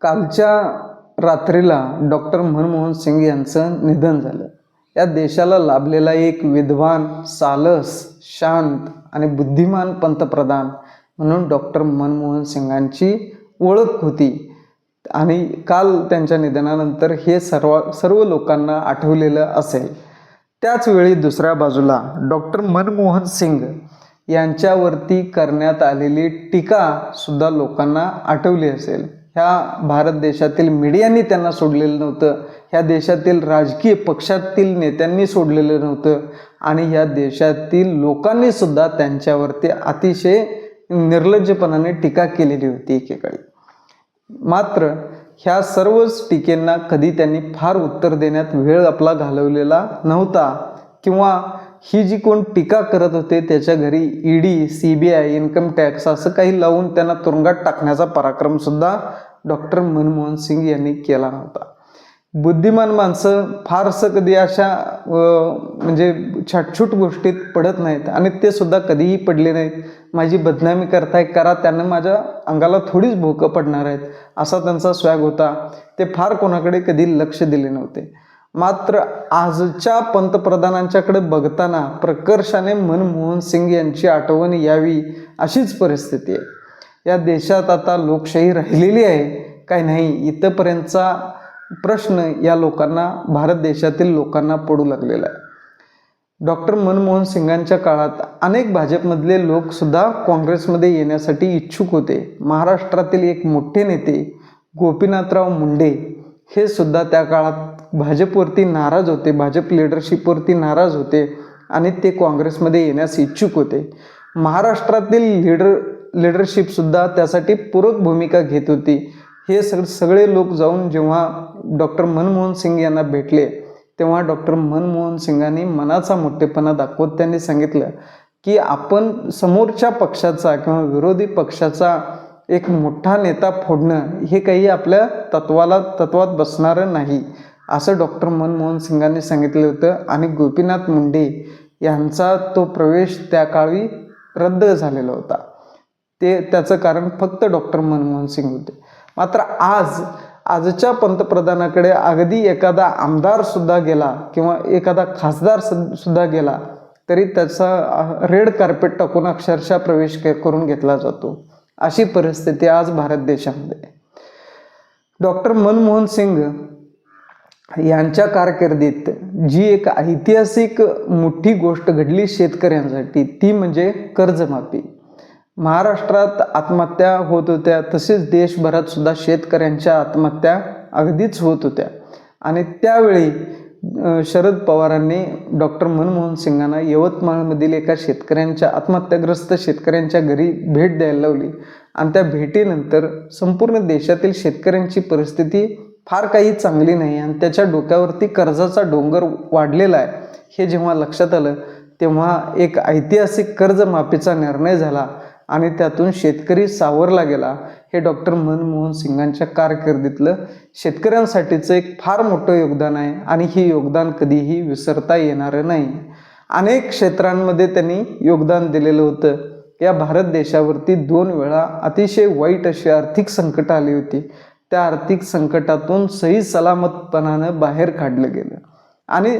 कालच्या रात्रीला डॉक्टर मनमोहन सिंग यांचं निधन झालं. या देशाला लाभलेला एक विद्वान सालस शांत आणि बुद्धिमान पंतप्रधान म्हणून डॉक्टर मनमोहन सिंगांची ओळख होती. आणि काल त्यांच्या निधनानंतर हे सर्व सर्व लोकांना आठवलेलं असेल. त्याचवेळी दुसऱ्या बाजूला डॉक्टर मनमोहन सिंग यांच्यावरती करण्यात आलेली टीका सुद्धा लोकांना आठवली असेल. ह्या भारत देशातील मीडियानी त्यांना सोडलेलं नव्हतं. ह्या देशातील राजकीय पक्षातील नेत्यांनी सोडलेलं नव्हतं. आणि ह्या देशातील लोकांनी सुद्धा त्यांच्यावरती अतिशय निर्लज्जपणाने टीका केलेली होती एकेकाळी. मात्र ह्या सर्वच टीकेंना कधी त्यांनी फार उत्तर देण्यात वेळ आपला घालवलेला नव्हता किंवा ही जी कोण टीका करत होते त्याच्या घरी ED C B I income tax असं काही लावून त्यांना तुरुंगात टाकण्याचा पराक्रम सुद्धा डॉक्टर मनमोहन सिंग यांनी केला नव्हता. बुद्धिमान माणसं फारसं कधी अशा म्हणजे छाटछूट गोष्टीत पडत नाहीत आणि ते सुद्धा कधीही पडले नाहीत. माझी बदनामी करताय करा त्यांना माझ्या अंगाला थोडीच भोकं पडणार आहेत असा त्यांचा स्वॅग होता. ते फार कोणाकडे कधी लक्ष दिले नव्हते. मात्र आजच्या पंतप्रधानांच्याकडे बघताना प्रकर्षाने मनमोहन सिंग यांची आठवण यावी अशीच परिस्थिती आहे. या देशात आता लोकशाही राहिलेली आहे काय नाही इथंपर्यंतचा प्रश्न या लोकांना भारत देशातील लोकांना पडू लागलेला आहे. डॉक्टर मनमोहन सिंगांच्या काळात अनेक भाजपमधले लोकसुद्धा काँग्रेसमध्ये येण्यासाठी इच्छुक होते. महाराष्ट्रातील एक मोठे नेते गोपीनाथराव मुंडे हे सुद्धा त्या काळात भाजपवरती नाराज होते भाजप लिडरशिपवरती नाराज होते आणि ते काँग्रेसमध्ये येण्यास इच्छुक होते. महाराष्ट्रातील लीडर लिडरशिपसुद्धा त्यासाठी पूरक भूमिका घेत होती. हे सग सगळे लोक जाऊन जेव्हा डॉक्टर मनमोहन सिंग यांना भेटले तेव्हा डॉक्टर मनमोहन सिंगांनी मनाचा मोठेपणा दाखवत त्यांनी सांगितलं की आपण समोरच्या पक्षाचा किंवा विरोधी पक्षाचा एक मोठा नेता फोडणं हे काही आपल्या तत्वाला तत्वात बसणारं नाही असं डॉक्टर मनमोहन सिंगांनी सांगितलं होतं. आणि गोपीनाथ मुंडे यांचा तो प्रवेश त्या काळी रद्द झालेला होता. ते त्याचं कारण फक्त डॉक्टर मनमोहन सिंग होते. मात्र आज आजच्या पंतप्रधानाकडे अगदी एखादा आमदारसुद्धा गेला किंवा एखादा खासदार सुद्धा गेला तरी त्याचा रेड कार्पेट टाकून अक्षरशः प्रवेश करून घेतला जातो. अशी परिस्थिती आज भारत देशामध्ये डॉक्टर मनमोहन सिंग यांच्या कारकिर्दीत जी एक ऐतिहासिक मोठी गोष्ट घडली शेतकऱ्यांसाठी ती म्हणजे कर्जमाफी. महाराष्ट्रात आत्महत्या होत होत्या तसेच देशभरात सुद्धा शेतकऱ्यांच्या आत्महत्या अगदीच होत होत्या. आणि त्यावेळी शरद पवारांनी डॉक्टर मनमोहन सिंगांना यवतमाळमधील एका शेतकऱ्यांच्या आत्महत्याग्रस्त शेतकऱ्यांच्या घरी भेट द्यायला लावली. आणि त्या भेटीनंतर संपूर्ण देशातील शेतकऱ्यांची परिस्थिती फार काही चांगली नाही आणि त्याच्या डोक्यावरती कर्जाचा डोंगर वाढलेला आहे. हे जेव्हा लक्षात आलं तेव्हा एक ऐतिहासिक कर्जमाफीचा निर्णय झाला. आणि त्यातून शेतकरी सावरला गेला. हे डॉक्टर मनमोहन सिंगांच्या कारकिर्दीतलं शेतकऱ्यांसाठीचं एक फार मोठं योगदान आहे आणि हे योगदान कधीही विसरता येणारं नाही. अनेक क्षेत्रांमध्ये त्यांनी योगदान दिलेलं होतं. या भारत देशावरती दोन वेळा अतिशय वाईट अशी आर्थिक संकट आली होती. त्या आर्थिक संकटातून सही सलामतपणानं बाहेर काढलं गेलं. आणि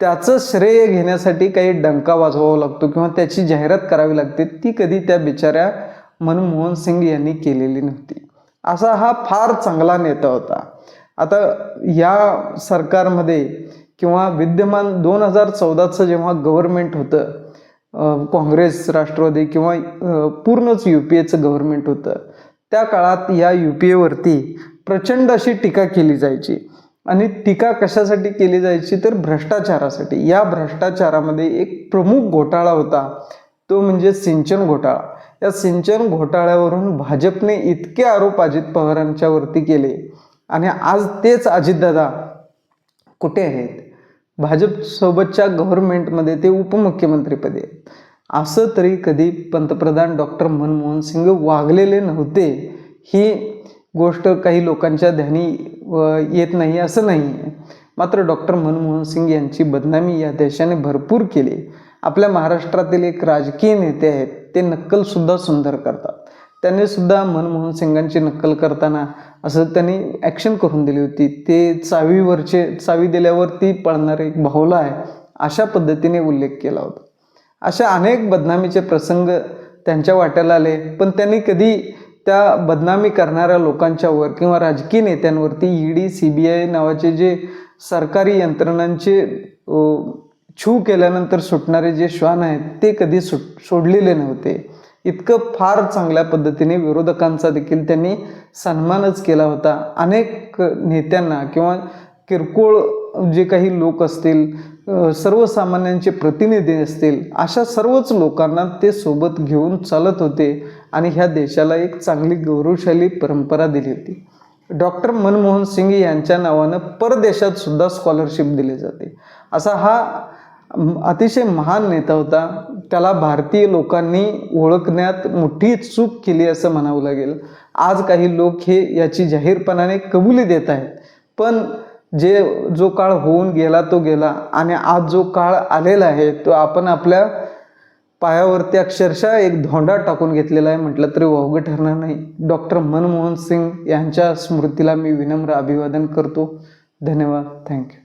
त्याचं श्रेय घेण्यासाठी काही डंका वाजवावा लागतो किंवा त्याची जाहिरात करावी लागते ती कधी त्या बिचाऱ्या मनमोहन सिंग यांनी केलेली नव्हती. असा हा फार चांगला नेता होता. आता या सरकारमध्ये किंवा विद्यमान दोन हजार चौदाचं जेव्हा गव्हर्नमेंट होतं काँग्रेस राष्ट्रवादी किंवा पूर्णच यू पी एचं गव्हर्नमेंट होतं त्या काळात या यू पी एवरती प्रचंड अशी टीका केली जायची. आणि टीका कशासाठी केली जायची तर भ्रष्टाचारासाठी. या भ्रष्टाचारामध्ये एक प्रमुख घोटाळा होता तो म्हणजे सिंचन घोटाळा. या सिंचन घोटाळ्यावरून भाजपने इतके आरोप अजित पवारांच्यावरती केले आणि आज तेच अजितदादा कुठे आहेत? भाजपसोबतच्या गव्हर्नमेंटमध्ये ते उपमुख्यमंत्रीपदी आहेत. असं तरी कधी पंतप्रधान डॉक्टर मनमोहन सिंग वागलेले नव्हते ही गोष्ट काही लोकांच्या ध्यानी येत नाही असं नाही आहे. मात्र डॉक्टर मनमोहन सिंग यांची बदनामी या देशाने भरपूर केली. आपल्या महाराष्ट्रातील एक राजकीय नेते आहेत ते नक्कलसुद्धा सुंदर करतात. त्यांनी सुद्धा मनमोहन सिंगांची नक्कल करताना असं त्यांनी ॲक्शन करून दिली होती. ते चावीवरचे चावी दिल्यावरती पळणारे एक भावला आहे अशा पद्धतीने उल्लेख केला होता. अशा अनेक बदनामीचे प्रसंग त्यांच्या वाट्याला आले पण त्यांनी कधी त्या बदनामी करणाऱ्या लोकांच्यावर किंवा राजकीय नेत्यांवरती ईडी सी बी आय नावाचे जे सरकारी यंत्रणांचे छू केल्यानंतर सुटणारे जे श्वान आहेत ते कधी सुट सोडलेले नव्हते. इतकं फार चांगल्या पद्धतीने विरोधकांचा देखील त्यांनी सन्मानच केला होता. अनेक नेत्यांना किंवा किरकोळ जे काही लोक असतील सर्वसामान्यांचे प्रतिनिधी असतील अशा सर्वच लोकांना ते सोबत घेऊन चालत होते. आणि ह्या देशाला एक चांगली गौरवशाली परंपरा दिली होती. डॉक्टर मनमोहन सिंग यांच्या नावानं परदेशात सुद्धा स्कॉलरशिप दिली जाते. असा हा अतिशय महान नेता होता. त्याला भारतीय लोकांनी ओळखण्यात मोठी चूक केली असं म्हणावं लागेल. आज काही लोक हे याची जाहीरपणाने कबुली देत आहेत. पण जे जो काळ होऊन गेला तो गेला आणि आज जो काळ आलेला आहे तो आपण आपल्या पायावरती अक्षरशः एक धोंडा टाकून घेतलेला आहे. म्हटलं तरी वावगं ठरणार नाही. डॉक्टर मनमोहन सिंग यांच्या स्मृतीला मी विनम्र अभिवादन करतो. धन्यवाद. थँक्यू.